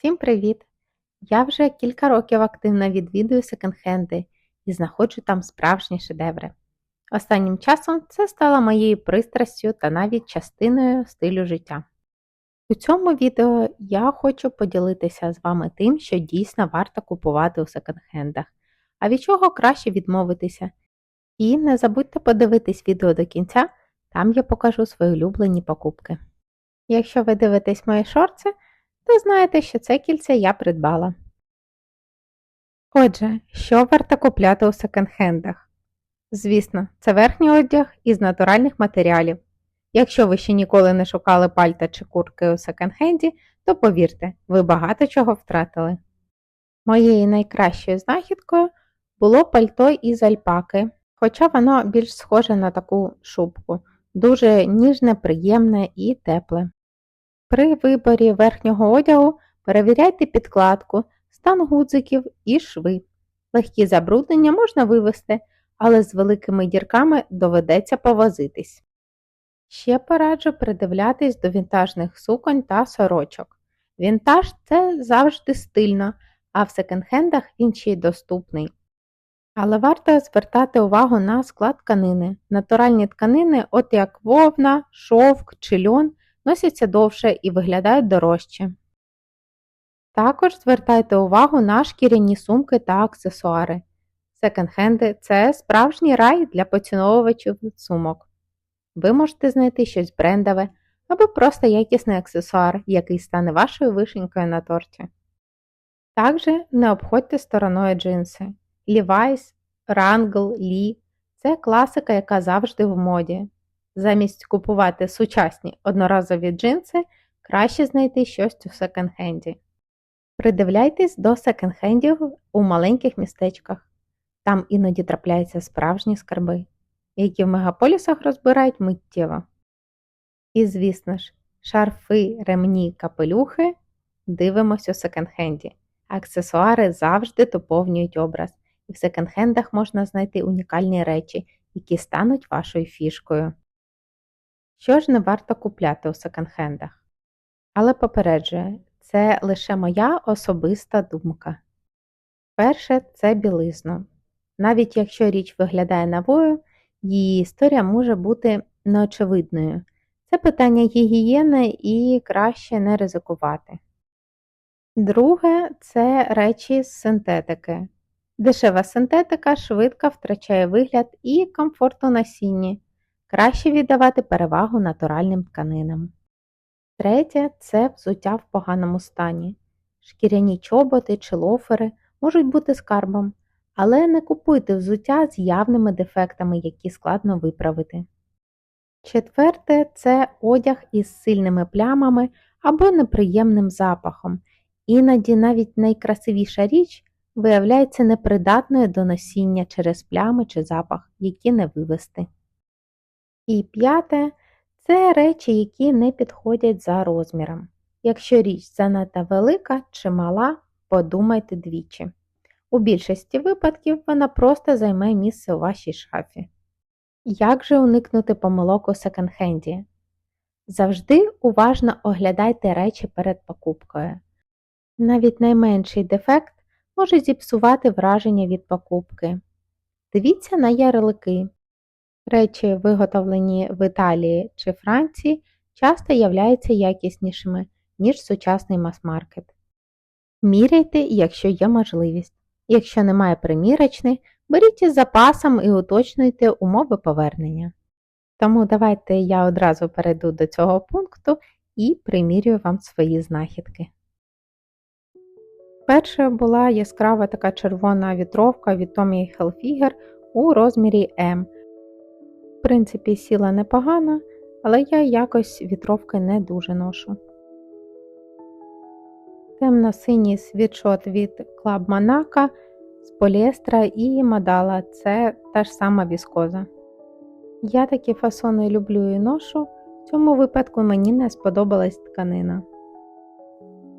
Всім привіт! Я вже кілька років активно відвідую секонд-хенди і знаходжу там справжні шедеври. Останнім часом це стало моєю пристрастю та навіть частиною стилю життя. У цьому відео я хочу поділитися з вами тим, що дійсно варто купувати у секонд-хендах, а від чого краще відмовитися. І не забудьте подивитись відео до кінця, там я покажу свої улюблені покупки. Якщо ви дивитесь мої шорти, то знаєте, що це кільце я придбала. Отже, що варто купляти у секонд-хендах? Звісно, це верхній одяг із натуральних матеріалів. Якщо ви ще ніколи не шукали пальта чи куртки у секонд-хенді, то повірте, ви багато чого втратили. Моєю найкращою знахідкою було пальто із альпаки, хоча воно більш схоже на таку шубку, дуже ніжне, приємне і тепле. При виборі верхнього одягу перевіряйте підкладку, стан гудзиків і шви. Легкі забруднення можна вивести, але з великими дірками доведеться повозитись. Ще пораджу придивлятись до вінтажних суконь та сорочок. Вінтаж це завжди стильно, а в секонд-хендах він доступний. Але варто звертати увагу на склад тканини. Натуральні тканини, от як вовна, шовк чи льон, носяться довше і виглядають дорожче. Також звертайте увагу на шкіряні сумки та аксесуари. Секонд-хенди – це справжній рай для поціновувачів сумок. Ви можете знайти щось брендове або просто якісний аксесуар, який стане вашою вишенькою на торті. Також не обходьте стороною джинси. Levi's, Wrangler, Lee – це класика, яка завжди в моді. Замість купувати сучасні одноразові джинси, краще знайти щось у секонд-хенді. Придивляйтесь до секонд-хендів у маленьких містечках. Там іноді трапляються справжні скарби, які в мегаполісах розбирають миттєво. І, звісно ж, шарфи, ремні, капелюхи дивимося у секонд-хенді. Аксесуари завжди доповнюють образ, і в секонд-хендах можна знайти унікальні речі, які стануть вашою фішкою. Що ж не варто купляти у секонд-хендах? Але попереджую, це лише моя особиста думка. Перше це білизно. Навіть якщо річ виглядає новою, її історія може бути неочевидною. Це питання гігієни і краще не ризикувати. Друге це речі з синтетики. Дешева синтетика швидко втрачає вигляд і комфорт у носінні. Краще віддавати перевагу натуральним тканинам. Третє це взуття в поганому стані. Шкіряні чоботи чи лофери можуть бути скарбом, але не купуйте взуття з явними дефектами, які складно виправити. Четверте це одяг із сильними плямами або неприємним запахом. Іноді навіть найкрасивіша річ виявляється непридатною до носіння через плями чи запах, які не вивести. І п'яте це речі, які не підходять за розміром. Якщо річ занадто велика чи мала, подумайте двічі. У більшості випадків вона просто займе місце у вашій шафі. Як же уникнути помилок у секонд-хенді? Завжди уважно оглядайте речі перед покупкою. Навіть найменший дефект може зіпсувати враження від покупки. Дивіться на ярлики. Речі, виготовлені в Італії чи Франції, часто являються якіснішими, ніж сучасний мас-маркет. Міряйте, якщо є можливість. Якщо немає примірочний, беріть із запасом і уточнюйте умови повернення. Тому давайте я одразу перейду до цього пункту і примірюю вам свої знахідки. Перша була яскрава така червона вітровка від Tommy Hilfiger у розмірі М. В принципі, сіла непогано, але я якось вітровки не дуже ношу. Темно-синій світшот від Club Monaco з поліестра і мадала це та ж сама віскоза. Я такі фасони люблю і ношу, в цьому випадку мені не сподобалась тканина.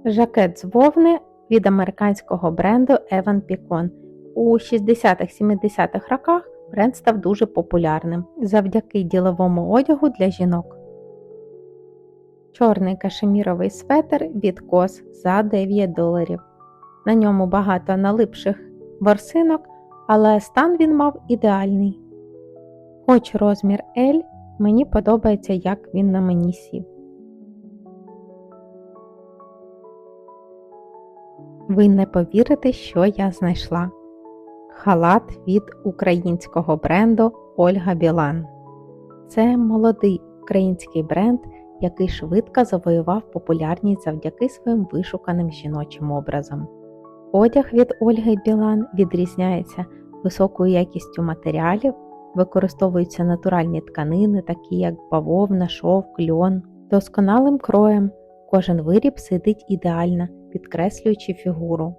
Жакет з вовни від американського бренду Evan Picon. У 60-70-х роках бренд став дуже популярним завдяки діловому одягу для жінок. Чорний кашеміровий светр від кос за 9 доларів. На ньому багато налипших ворсинок, але стан він мав ідеальний. Хоч розмір L, мені подобається, як він на мені сів. Ви не повірите, що я знайшла. Халат від українського бренду Ольга Білан. Це молодий український бренд, який швидко завоював популярність завдяки своїм вишуканим жіночим образам. Одяг від Ольги Білан відрізняється високою якістю матеріалів, використовуються натуральні тканини, такі як бавовна, шовк, льон, досконалим кроєм. Кожен виріб сидить ідеально, підкреслюючи фігуру,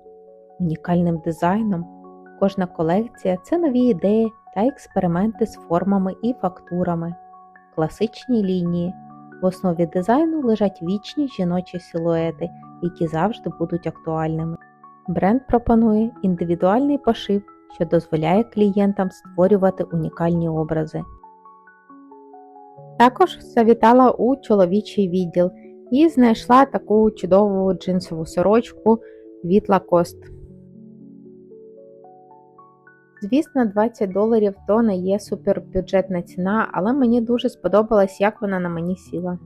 унікальним дизайном. Кожна колекція це нові ідеї та експерименти з формами і фактурами, класичні лінії. В основі дизайну лежать вічні жіночі силуети, які завжди будуть актуальними. Бренд пропонує індивідуальний пошив, що дозволяє клієнтам створювати унікальні образи. Також завітала у чоловічий відділ і знайшла таку чудову джинсову сорочку від Lacoste. Звісно, 20 доларів то не є супербюджетна ціна, але мені дуже сподобалось, як вона на мені сіла.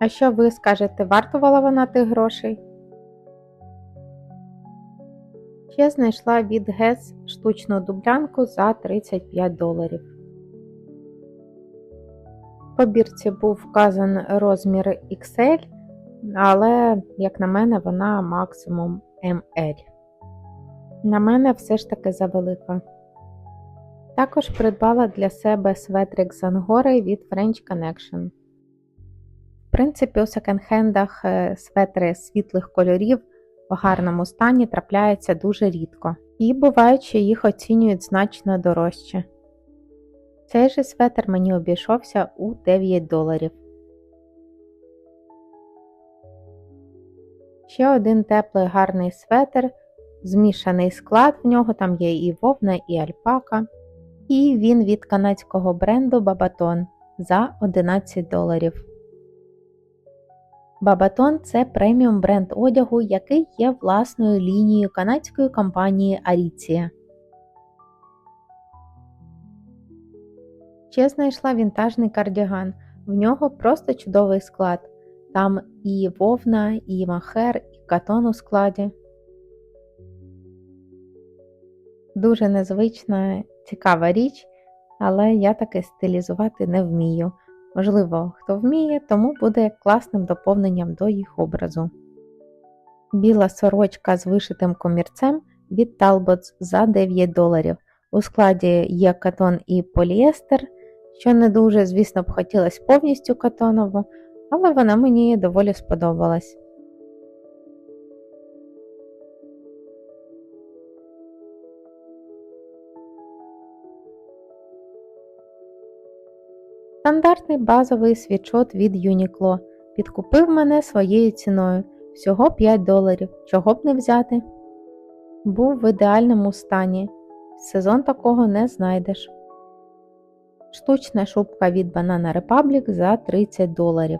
А що ви скажете, вартувала вона тих грошей? Ще знайшла від Guess штучну дублянку за 35 доларів. По бірці був вказан розмір XL, але, як на мене, вона максимум ML. На мене все ж таки завелика. Також придбала для себе светрик з ангори від French Connection. В принципі, у секонд-хендах е, светри світлих кольорів в гарному стані трапляються дуже рідко, і буває, що їх оцінюють значно дорожче. Цей же светр мені обійшовся у 9 доларів. Ще один теплий гарний светр, змішаний склад в нього, там є і вовна, і альпака. І він від канадського бренду Babaton за 11 доларів. Babaton – це преміум бренд одягу, який є власною лінією канадської компанії Aritzia. Ще знайшла вінтажний кардіган. В нього просто чудовий склад. Там і вовна, і махер, і катон у складі. Дуже незвична, цікава річ, але я таки стилізувати не вмію. Можливо, хто вміє, тому буде класним доповненням до їх образу. Біла сорочка з вишитим комірцем від Talbots за 9 доларів. У складі є катон і поліестер, що не дуже, звісно, б хотілося повністю катонову, але вона мені доволі сподобалась. Стандартний базовий свічот від Uniqlo підкупив мене своєю ціною всього 5 доларів, чого б не взяти. Був в ідеальному стані, сезон такого не знайдеш. Штучна шубка від Banana Republic за 30 доларів.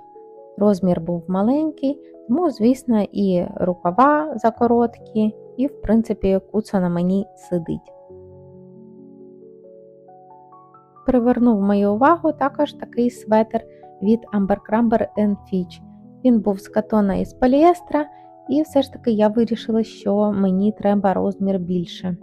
Розмір був маленький, тому, звісно, і рукава закороткі, і, в принципі, куца на мені сидить. Привернув мою увагу також такий светр від Amber Abercrombie Fitch. Він був з катона і з поліестра, і все ж таки я вирішила, що мені треба розмір більше.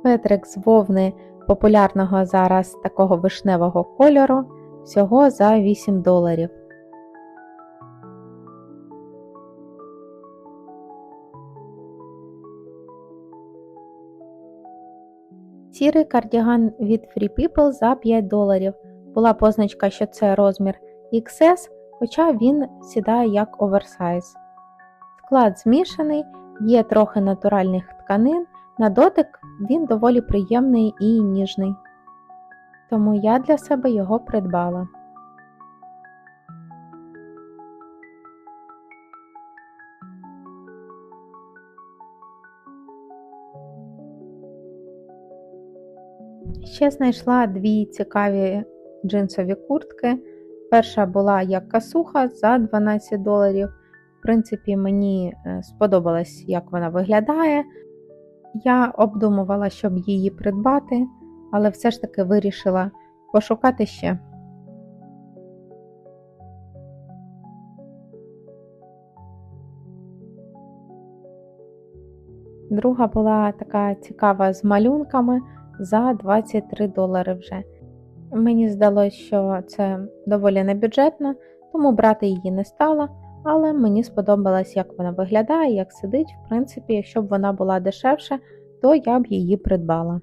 Светрик з вовни популярного зараз такого вишневого кольору всього за 8 доларів. Сірий кардіган від Free People за 5 доларів. Була позначка, що це розмір XS, хоча він сідає як оверсайз. Склад змішаний, є трохи натуральних тканин, на дотик він доволі приємний і ніжний тому я для себе його придбала. Ще знайшла дві цікаві джинсові куртки. Перша була як касуха за 12 доларів. В принципі, мені е, сподобалось, як вона виглядає. Я обдумувала, щоб її придбати але все ж таки вирішила пошукати ще. Друга була така цікава з малюнками за 23 долари вже. Мені здалося, що це доволі небюджетно, тому брати її не стала, але мені сподобалось, як вона виглядає, як сидить. В принципі, якщо б вона була дешевша, то я б її придбала.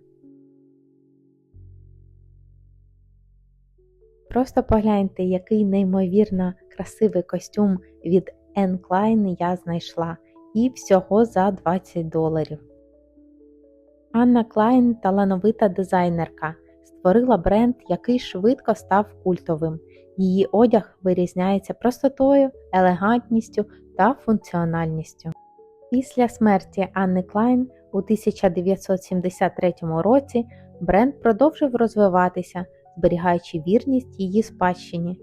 Просто погляньте, який неймовірно красивий костюм від Anne Klein я знайшла, і всього за 20 доларів. Анна Клайн талановита дизайнерка, створила бренд, який швидко став культовим. Її одяг вирізняється простотою, елегантністю та функціональністю. Після смерті Анни Клайн у 1973 році бренд продовжив розвиватися, зберігаючи вірність її спадщині.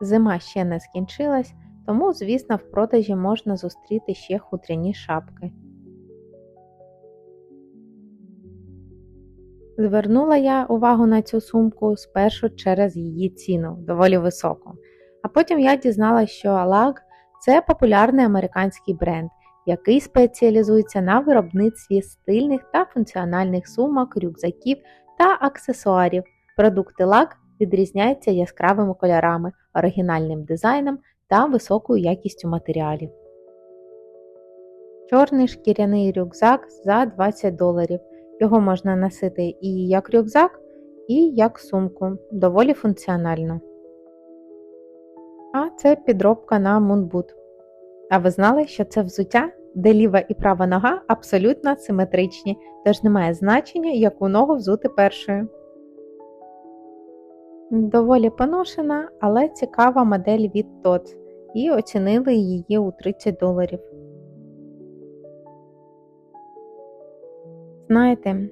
Зима ще не скінчилась, тому, звісно, в продажі можна зустріти ще хутряні шапки. Звернула я увагу на цю сумку спершу через її ціну, доволі високу. А потім я дізналася, що Alag – це популярний американський бренд, який спеціалізується на виробництві стильних та функціональних сумок, рюкзаків та аксесуарів. Продукти LAG відрізняються яскравими кольорами, оригінальним дизайном та високою якістю матеріалів. Чорний шкіряний рюкзак за 20 доларів. Його можна носити і як рюкзак, і як сумку, доволі функціонально. А це підробка на мунбут. А ви знали, що це взуття, де ліва і права нога абсолютно симетричні, тож немає значення, яку ногу взути першою. Доволі поношена, але цікава модель від TOTS і оцінили її у 30 доларів. Знаєте,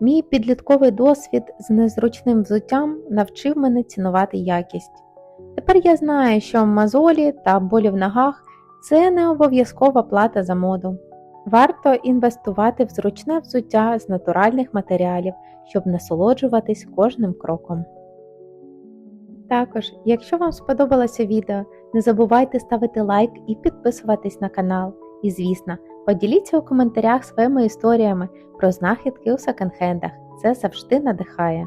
мій підлітковий досвід з незручним взуттям навчив мене цінувати якість. Тепер я знаю, що мозолі та болі в ногах це не обов'язкова плата за моду. Варто інвестувати в зручне взуття з натуральних матеріалів, щоб насолоджуватись кожним кроком. Також, якщо вам сподобалося відео, не забувайте ставити лайк і підписуватись на канал. І, звісно, поділіться у коментарях своїми історіями про знахідки у секонд-хендах. Це завжди надихає.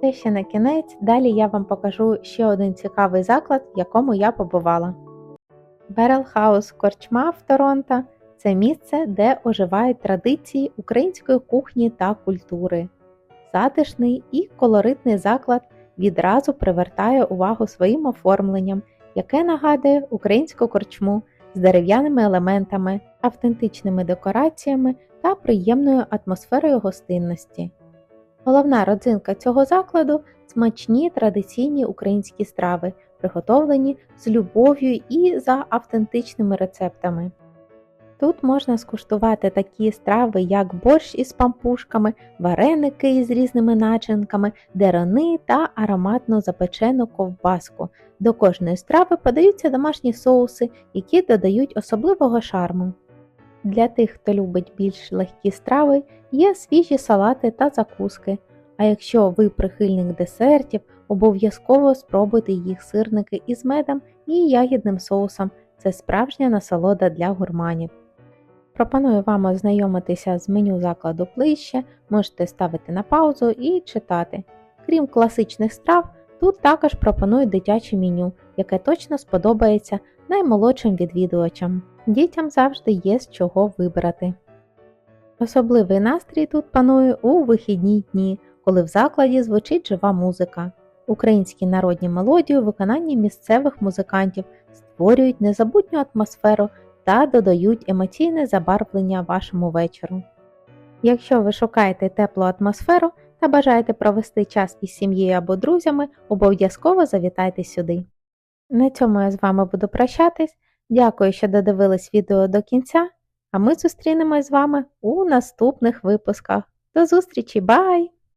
Це ще не кінець, далі я вам покажу ще один цікавий заклад, в якому я побувала. House Корчма в Торонто це місце, де оживають традиції української кухні та культури. Затишний і колоритний заклад відразу привертає увагу своїм оформленням, яке нагадує українську корчму з дерев'яними елементами, автентичними декораціями та приємною атмосферою гостинності. Головна родзинка цього закладу смачні традиційні українські страви, приготовлені з любов'ю і за автентичними рецептами. Тут можна скуштувати такі страви, як борщ із пампушками, вареники із різними начинками, дерони та ароматну запечену ковбаску. До кожної страви подаються домашні соуси, які додають особливого шарму. Для тих, хто любить більш легкі страви, є свіжі салати та закуски. А якщо ви прихильник десертів, обов'язково спробуйте їх сирники із медом і ягідним соусом. Це справжня насолода для гурманів. Пропоную вам ознайомитися з меню закладу ближче, можете ставити на паузу і читати. Крім класичних страв, тут також пропонують дитяче меню, яке точно сподобається наймолодшим відвідувачам. Дітям завжди є з чого вибрати. Особливий настрій тут панує у вихідні дні, коли в закладі звучить жива музика. Українські народні мелодії у виконанні місцевих музикантів створюють незабутню атмосферу та додають емоційне забарвлення вашому вечору. Якщо ви шукаєте теплу атмосферу та бажаєте провести час із сім'єю або друзями, обов'язково завітайте сюди. На цьому я з вами буду прощатись. Дякую, що додивились відео до кінця. А ми зустрінемось з вами у наступних випусках. До зустрічі, бай!